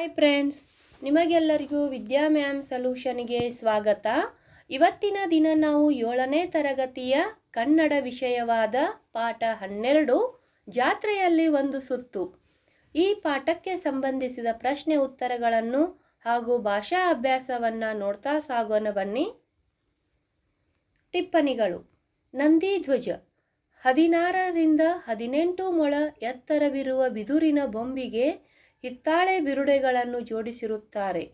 Hi friends ನಿಮಗೆಲ್ಲರಿಗೂ ವಿದ್ಯಾ ma'am ಸೊಲ್ಯೂಷನ್ಗೆ ಸ್ವಾಗತ. ಇವತ್ತಿನ ದಿನ ನಾವು ಏಳನೇ ತರಗತಿಯ ಕನ್ನಡ ವಿಷಯವಾದ ಪಾಠ ಹನ್ನೆರಡು, ಜಾತ್ರೆಯಲ್ಲಿ ಒಂದು ಸುತ್ತು. ಈ ಪಾಠಕ್ಕೆ ಸಂಬಂಧಿಸಿದ ಪ್ರಶ್ನೆ ಉತ್ತರಗಳನ್ನು ಹಾಗೂ ಭಾಷಾ ಅಭ್ಯಾಸವನ್ನು ನೋಡ್ತಾ ಸಾಗೋಣ ಬನ್ನಿ. ಟಿಪ್ಪಣಿಗಳು. ನಂದಿ ಧ್ವಜ. ಹದಿನಾರರಿಂದ ಹದಿನೆಂಟು ಮೊಳ ಎತ್ತರವಿರುವ ಬಿದುರಿನ ಬೊಂಬಿಗೆ ಹಿತ್ತಾಳೆ ಬಿರುಡೆಗಳನ್ನು ಜೋಡಿಸಿರುತ್ತಾರೆ.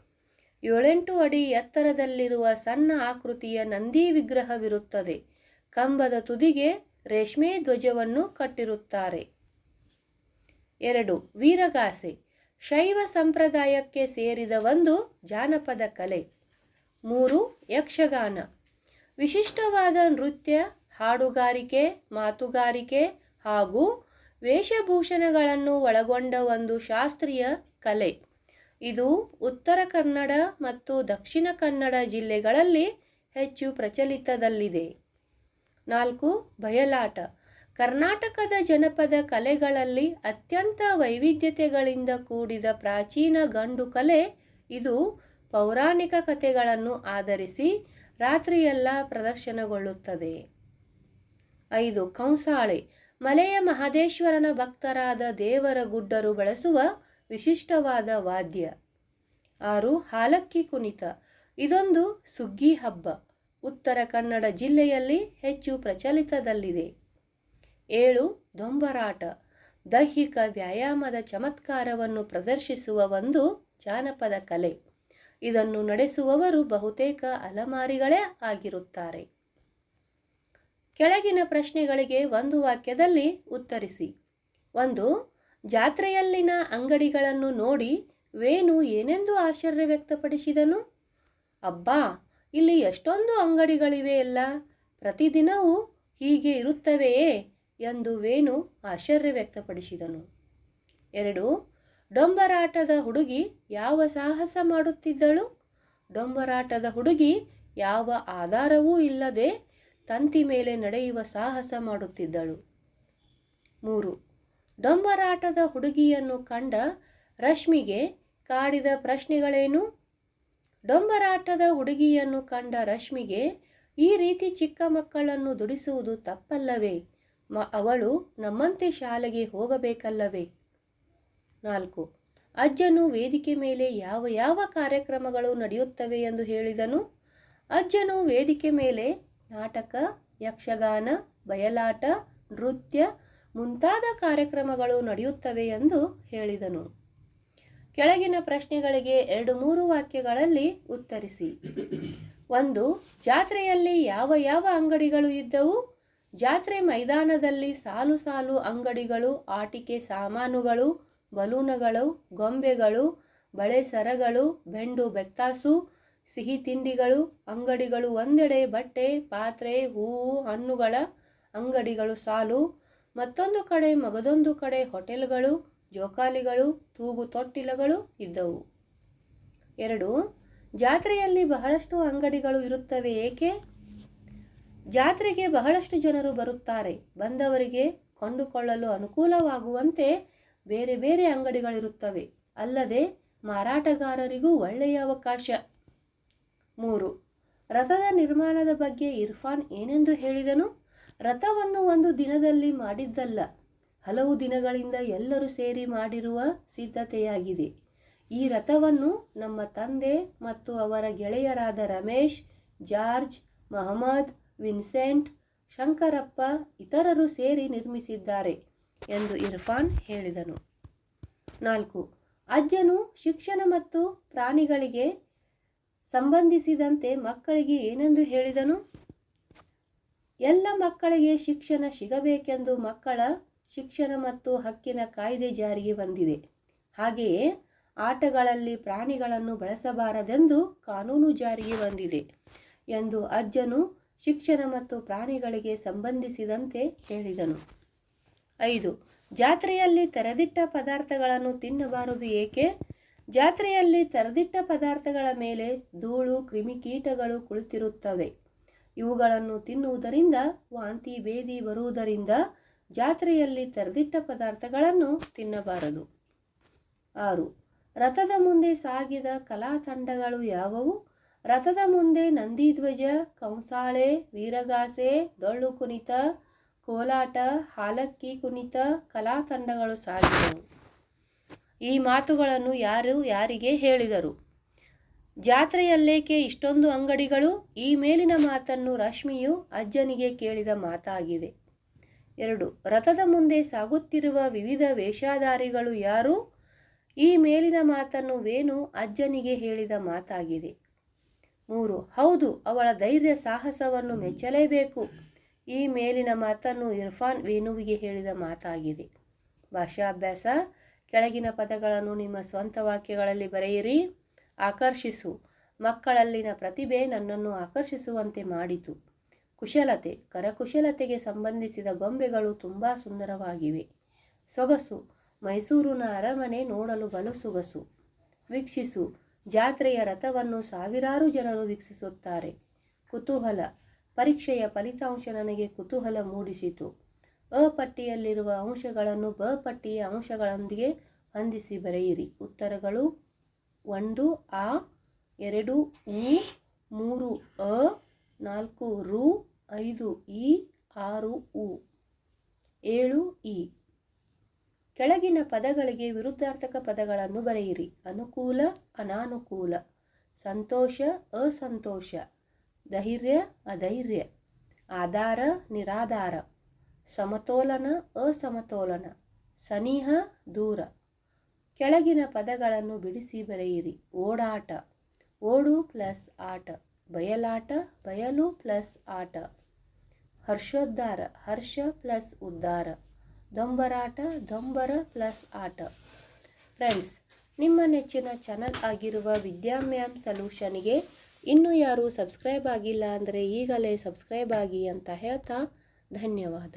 ಏಳೆಂಟು ಅಡಿ ಎತ್ತರದಲ್ಲಿರುವ ಸಣ್ಣ ಆಕೃತಿಯ ನಂದಿ ವಿಗ್ರಹವಿರುತ್ತದೆ. ಕಂಬದ ತುದಿಗೆ ರೇಷ್ಮೆ ಧ್ವಜವನ್ನು ಕಟ್ಟಿರುತ್ತಾರೆ. ಎರಡು, ವೀರಗಾಸೆ. ಶೈವ ಸಂಪ್ರದಾಯಕ್ಕೆ ಸೇರಿದ ಒಂದು ಜಾನಪದ ಕಲೆ. ಮೂರು, ಯಕ್ಷಗಾನ. ವಿಶಿಷ್ಟವಾದ ನೃತ್ಯ, ಹಾಡುಗಾರಿಕೆ, ಮಾತುಗಾರಿಕೆ ಹಾಗೂ ವೇಷಭೂಷಣಗಳನ್ನು ಒಳಗೊಂಡ ಒಂದು ಶಾಸ್ತ್ರೀಯ ಕಲೆ. ಇದು ಉತ್ತರ ಕನ್ನಡ ಮತ್ತು ದಕ್ಷಿಣ ಕನ್ನಡ ಜಿಲ್ಲೆಗಳಲ್ಲಿ ಹೆಚ್ಚು ಪ್ರಚಲಿತದಲ್ಲಿದೆ. ನಾಲ್ಕು, ಬಯಲಾಟ. ಕರ್ನಾಟಕದ ಜನಪದ ಕಲೆಗಳಲ್ಲಿ ಅತ್ಯಂತ ವೈವಿಧ್ಯತೆಗಳಿಂದ ಕೂಡಿದ ಪ್ರಾಚೀನ ಗಂಡು ಕಲೆ ಇದು ಪೌರಾಣಿಕ ಕಥೆಗಳನ್ನು ಆಧರಿಸಿ ರಾತ್ರಿಯೆಲ್ಲ ಪ್ರದರ್ಶನಗೊಳ್ಳುತ್ತದೆ. ಐದು, ಕಂಸಾಳೆ. ಮಲೆಯ ಮಹದೇಶ್ವರನ ಭಕ್ತರಾದ ದೇವರ ಗುಡ್ಡರು ಬಳಸುವ ವಿಶಿಷ್ಟವಾದ ವಾದ್ಯ. ಆರು ಹಾಲಕ್ಕಿ ಕುಣಿತ. ಇದೊಂದು ಸುಗ್ಗಿ ಹಬ್ಬ. ಉತ್ತರ ಕನ್ನಡ ಜಿಲ್ಲೆಯಲ್ಲಿ ಹೆಚ್ಚು ಪ್ರಚಲಿತದಲ್ಲಿದೆ. ಏಳು ದೊಂಬರಾಟ. ದೈಹಿಕ ವ್ಯಾಯಾಮದ ಚಮತ್ಕಾರವನ್ನು ಪ್ರದರ್ಶಿಸುವ ಒಂದು ಜಾನಪದ ಕಲೆ. ಇದನ್ನು ನಡೆಸುವವರು ಬಹುತೇಕ ಅಲಮಾರಿಗಳೇ ಆಗಿರುತ್ತಾರೆ. ಕೆಳಗಿನ ಪ್ರಶ್ನೆಗಳಿಗೆ ಒಂದು ವಾಕ್ಯದಲ್ಲಿ ಉತ್ತರಿಸಿ. ಒಂದು, ಜಾತ್ರೆಯಲ್ಲಿನ ಅಂಗಡಿಗಳನ್ನು ನೋಡಿ ವೇಣು ಏನೆಂದು ಆಶ್ಚರ್ಯ ವ್ಯಕ್ತಪಡಿಸಿದನು? ಅಬ್ಬಾ, ಇಲ್ಲಿ ಎಷ್ಟೊಂದು ಅಂಗಡಿಗಳಿವೆ ಅಲ್ಲ, ಪ್ರತಿದಿನವೂ ಹೀಗೆ ಇರುತ್ತವೆಯೇ ಎಂದು ವೇಣು ಆಶ್ಚರ್ಯ ವ್ಯಕ್ತಪಡಿಸಿದನು. ಎರಡು, ಡೊಂಬರಾಟದ ಹುಡುಗಿ ಯಾವ ಸಾಹಸ ಮಾಡುತ್ತಿದ್ದಳು? ಡೊಂಬರಾಟದ ಹುಡುಗಿ ಯಾವ ಆಧಾರವೂ ಇಲ್ಲದೆ ತಂತಿ ಮೇಲೆ ನಡೆಯುವ ಸಾಹಸ ಮಾಡುತ್ತಿದ್ದಳು. ಮೂರು, ಡೊಂಬರಾಟದ ಹುಡುಗಿಯನ್ನು ಕಂಡ ರಶ್ಮಿಗೆ ಕಾಡಿದ ಪ್ರಶ್ನೆಗಳೇನು? ಡೊಂಬರಾಟದ ಹುಡುಗಿಯನ್ನು ಕಂಡ ರಶ್ಮಿಗೆ ಈ ರೀತಿ ಚಿಕ್ಕ ಮಕ್ಕಳನ್ನು ದುಡಿಸುವುದು ತಪ್ಪಲ್ಲವೇ? ಮ, ಅವಳು ನಮ್ಮಂತೆ ಶಾಲೆಗೆ ಹೋಗಬೇಕಲ್ಲವೇ? ನಾಲ್ಕು, ಅಜ್ಜನು ವೇದಿಕೆ ಮೇಲೆ ಯಾವ ಯಾವ ಕಾರ್ಯಕ್ರಮಗಳು ನಡೆಯುತ್ತವೆ ಎಂದು ಹೇಳಿದನು? ಅಜ್ಜನು ವೇದಿಕೆ ಮೇಲೆ ನಾಟಕ, ಯಕ್ಷಗಾನ, ಬಯಲಾಟ, ನೃತ್ಯ ಮುಂತಾದ ಕಾರ್ಯಕ್ರಮಗಳು ನಡೆಯುತ್ತವೆ ಎಂದು ಹೇಳಿದನು. ಕೆಳಗಿನ ಪ್ರಶ್ನೆಗಳಿಗೆ ಎರಡು ಮೂರು ವಾಕ್ಯಗಳಲ್ಲಿ ಉತ್ತರಿಸಿ. ಒಂದು, ಜಾತ್ರೆಯಲ್ಲಿ ಯಾವ ಯಾವ ಅಂಗಡಿಗಳು ಇದ್ದವು? ಜಾತ್ರೆ ಮೈದಾನದಲ್ಲಿ ಸಾಲು ಸಾಲು ಅಂಗಡಿಗಳು, ಆಟಿಕೆ ಸಾಮಾನುಗಳು, ಬಲೂನುಗಳು, ಗೊಂಬೆಗಳು, ಬಳೆ ಸರಗಳು, ಬೆಂಡು, ಬೆತ್ತಾಸು ಸಿಹಿ ತಿಂಡಿಗಳು, ಅಂಗಡಿಗಳು ಒಂದೆಡೆ ಬಟ್ಟೆ, ಪಾತ್ರೆ, ಹೂವು, ಹಣ್ಣುಗಳ ಅಂಗಡಿಗಳು ಸಾಲು. ಮತ್ತೊಂದು ಕಡೆ ಮಗದೊಂದು ಕಡೆ ಹೋಟೆಲ್ಗಳು, ಜೋಕಾಲಿಗಳು, ತೂಗು ತೊಟ್ಟಿಲಗಳು ಇದ್ದವು. ಎರಡು, ಜಾತ್ರೆಯಲ್ಲಿ ಬಹಳಷ್ಟು ಅಂಗಡಿಗಳು ಇರುತ್ತವೆ ಏಕೆ? ಜಾತ್ರೆಗೆ ಬಹಳಷ್ಟು ಜನರು ಬರುತ್ತಾರೆ. ಬಂದವರಿಗೆ ಕೊಂಡುಕೊಳ್ಳಲು ಅನುಕೂಲವಾಗುವಂತೆ ಬೇರೆ ಬೇರೆ ಅಂಗಡಿಗಳಿರುತ್ತವೆ. ಅಲ್ಲದೆ ಮಾರಾಟಗಾರರಿಗೂ ಒಳ್ಳೆಯ ಅವಕಾಶ. ಮೂರು. ರಥದ ನಿರ್ಮಾಣದ ಬಗ್ಗೆ ಇರ್ಫಾನ್ ಏನೆಂದು ಹೇಳಿದನು? ರಥವನ್ನು ಒಂದು ದಿನದಲ್ಲಿ ಮಾಡಿದ್ದಲ್ಲ. ಹಲವು ದಿನಗಳಿಂದ ಎಲ್ಲರೂ ಸೇರಿ ಮಾಡಿರುವ ಸಿದ್ಧತೆಯಾಗಿದೆ. ಈ ರಥವನ್ನು ನಮ್ಮ ತಂದೆ ಮತ್ತು ಅವರ ಗೆಳೆಯರಾದ ರಮೇಶ್, ಜಾರ್ಜ್, ಮಹಮ್ಮದ್, ವಿನ್ಸೆಂಟ್, ಶಂಕರಪ್ಪ ಇತರರು ಸೇರಿ ನಿರ್ಮಿಸಿದ್ದಾರೆ ಎಂದು ಇರ್ಫಾನ್ ಹೇಳಿದನು. ನಾಲ್ಕು. ಅಜ್ಜನು ಶಿಕ್ಷಣ ಮತ್ತು ಪ್ರಾಣಿಗಳಿಗೆ ಸಂಬಂಧಿಸಿದಂತೆ ಮಕ್ಕಳಿಗೆ ಏನೆಂದು ಹೇಳಿದನು? ಎಲ್ಲ ಮಕ್ಕಳಿಗೆ ಶಿಕ್ಷಣ ಸಿಗಬೇಕೆಂದು ಮಕ್ಕಳ ಶಿಕ್ಷಣ ಮತ್ತು ಹಕ್ಕಿನ ಕಾಯ್ದೆ ಜಾರಿಗೆ ಬಂದಿದೆ. ಹಾಗೆಯೇ ಆಟಗಳಲ್ಲಿ ಪ್ರಾಣಿಗಳನ್ನು ಬಳಸಬಾರದೆಂದು ಕಾನೂನು ಜಾರಿಗೆ ಬಂದಿದೆ ಎಂದು ಅಜ್ಜನು ಶಿಕ್ಷಣ ಮತ್ತು ಪ್ರಾಣಿಗಳಿಗೆ ಸಂಬಂಧಿಸಿದಂತೆ ಹೇಳಿದನು. ಐದು, ಜಾತ್ರೆಯಲ್ಲಿ ತೆರೆದಿಟ್ಟ ಪದಾರ್ಥಗಳನ್ನು ತಿನ್ನಬಾರದು ಏಕೆ? ಜಾತ್ರೆಯಲ್ಲಿ ತೆರೆದಿಟ್ಟ ಪದಾರ್ಥಗಳ ಮೇಲೆ ಧೂಳು ಕ್ರಿಮಿಕೀಟಗಳು ಕುಳಿತಿರುತ್ತವೆ. ಇವುಗಳನ್ನು ತಿನ್ನುವುದರಿಂದ ವಾಂತಿ, ಭೇದಿ ಬರುವುದರಿಂದ ಜಾತ್ರೆಯಲ್ಲಿ ತೆರೆದಿಟ್ಟ ಪದಾರ್ಥಗಳನ್ನು ತಿನ್ನಬಾರದು. ಆರು, ರಥದ ಮುಂದೆ ಸಾಗಿದ ಕಲಾ ತಂಡಗಳು ಯಾವುವು? ರಥದ ಮುಂದೆ ನಂದಿಧ್ವಜ, ಕಂಸಾಳೆ, ವೀರಗಾಸೆ, ಡೊಳ್ಳು ಕುಣಿತ, ಕೋಲಾಟ, ಹಾಲಕ್ಕಿ ಕುಣಿತ, ಕಲಾ ತಂಡಗಳು ಸಾಗಿದವು. ಈ ಮಾತುಗಳನ್ನು ಯಾರು ಯಾರಿಗೆ ಹೇಳಿದರು? ಜಾತ್ರೆಯಲ್ಲೇಕೆ ಇಷ್ಟೊಂದು ಅಂಗಡಿಗಳು? ಈ ಮೇಲಿನ ಮಾತನ್ನು ರಶ್ಮಿಯು ಅಜ್ಜನಿಗೆ ಕೇಳಿದ ಮಾತಾಗಿದೆ. ಎರಡು, ರಥದ ಮುಂದೆ ಸಾಗುತ್ತಿರುವ ವಿವಿಧ ವೇಷಧಾರಿಗಳು ಯಾರು? ಈ ಮೇಲಿನ ಮಾತನ್ನು ವೇಣು ಅಜ್ಜನಿಗೆ ಹೇಳಿದ ಮಾತಾಗಿದೆ. ಮೂರು, ಹೌದು, ಅವಳ ಧೈರ್ಯ ಸಾಹಸವನ್ನು ಮೆಚ್ಚಲೇಬೇಕು. ಈ ಮೇಲಿನ ಮಾತನ್ನು ಇರ್ಫಾನ್ ವೇಣುವಿಗೆ ಹೇಳಿದ ಮಾತಾಗಿದೆ. ಭಾಷಾಭ್ಯಾಸ ಕೆಳಗಿನ ಪದಗಳನ್ನು ನಿಮ್ಮ ಸ್ವಂತ ವಾಕ್ಯಗಳಲ್ಲಿ ಬರೆಯಿರಿ. ಆಕರ್ಷಿಸು. ಮಕ್ಕಳಲ್ಲಿನ ಪ್ರತಿಭೆ ನನ್ನನ್ನು ಆಕರ್ಷಿಸುವಂತೆ ಮಾಡಿತು. ಕುಶಲತೆ. ಕರಕುಶಲತೆಗೆ ಸಂಬಂಧಿಸಿದ ಗೊಂಬೆಗಳು ತುಂಬ ಸುಂದರವಾಗಿವೆ. ಸೊಗಸು. ಮೈಸೂರಿನ ಅರಮನೆ ನೋಡಲು ಬಲು ಸೊಗಸು. ವೀಕ್ಷಿಸು. ಜಾತ್ರೆಯ ರಥವನ್ನು ಸಾವಿರಾರು ಜನರು ವೀಕ್ಷಿಸುತ್ತಾರೆ. ಕುತೂಹಲ. ಪರೀಕ್ಷೆಯ ಫಲಿತಾಂಶ ನನಗೆ ಕುತೂಹಲ ಮೂಡಿಸಿತು. ಅ ಪಟ್ಟಿಯಲ್ಲಿರುವ ಅಂಶಗಳನ್ನು ಬ ಪಟ್ಟಿಯ ಅಂಶಗಳೊಂದಿಗೆ ಹೊಂದಿಸಿ ಬರೆಯಿರಿ. ಉತ್ತರಗಳು ಒಂದು, ಆ, ಎರಡು, ಉ, ಮೂರು, ಅ, ನಾಲ್ಕು, ರು, ಐದು, ಇ, ಆರು, ಉ. ಏಳು, ಇ. ಕೆಳಗಿನ ಪದಗಳಿಗೆ ವಿರುದ್ಧಾರ್ಥಕ ಪದಗಳನ್ನು ಬರೆಯಿರಿ. ಅನುಕೂಲ, ಅನಾನುಕೂಲ, ಸಂತೋಷ, ಅಸಂತೋಷ, ಧೈರ್ಯ, ಅಧೈರ್ಯ, ಆಧಾರ, ನಿರಾಧಾರ. ಸಮತೋಲನ, ಅಸಮತೋಲನ, ಸನಿಹ, ದೂರ. ಕೆಳಗಿನ ಪದಗಳನ್ನು ಬಿಡಿಸಿ ಬರೆಯಿರಿ. ಓಡಾಟ, ಓಡು ಪ್ಲಸ್ ಆಟ, ಬಯಲಾಟ, ಬಯಲು ಪ್ಲಸ್ ಆಟ. ಹರ್ಷೋದ್ಧಾರ, ಹರ್ಷ ಪ್ಲಸ್ ಉದ್ಧಾರ ದೊಂಬರಾಟ, ದೊಂಬರ ಪ್ಲಸ್ ಆಟ. ಫ್ರೆಂಡ್ಸ್, ನಿಮ್ಮ ನೆಚ್ಚಿನ ಚಾನಲ್ ಆಗಿರುವ ವಿದ್ಯಾಮ್ಯಾಮ್ ಸೊಲ್ಯೂಷನ್ಗೆ ಇನ್ನೂ ಯಾರೂ ಸಬ್ಸ್ಕ್ರೈಬ್ ಆಗಿಲ್ಲ ಅಂದರೆ ಈಗಲೇ ಸಬ್ಸ್ಕ್ರೈಬ್ ಆಗಿ ಅಂತ ಹೇಳ್ತಾ ಧನ್ಯವಾದ.